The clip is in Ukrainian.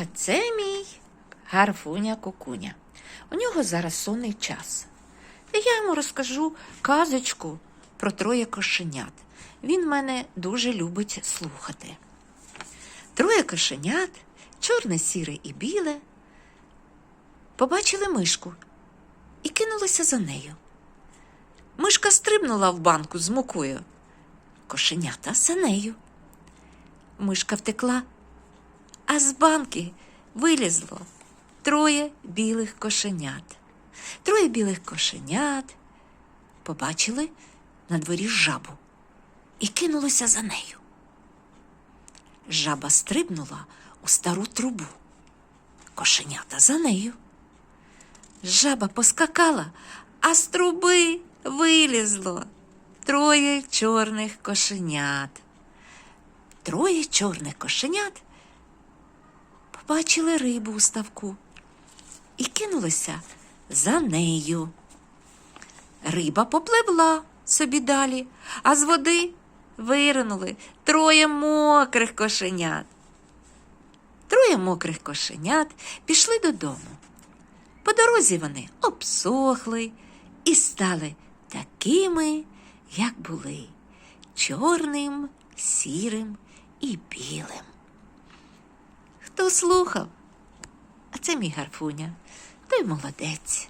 А це мій гарфуня кукуня. У нього зараз сонний час. І я йому розкажу казочку про троє кошенят. Він мене дуже любить слухати. Троє кошенят, чорне, сіре і біле, побачили мишку і кинулися за нею. Мишка стрибнула в банку з мукою, кошенята за нею. Мишка втекла, а з банки вилізло троє білих кошенят. Троє білих кошенят побачили на дворі жабу і кинулися за нею. Жаба стрибнула у стару трубу, кошенята за нею. Жаба поскакала, а з труби вилізло троє чорних кошенят. Троє чорних кошенят побачили рибу у ставку і кинулися за нею. Риба попливла собі далі, а з води виринули троє мокрих кошенят. Троє мокрих кошенят пішли додому. По дорозі вони обсохли і стали такими, як були, чорним, сірим і білим. Хто слухав? А це мій гарфуня, той молодець.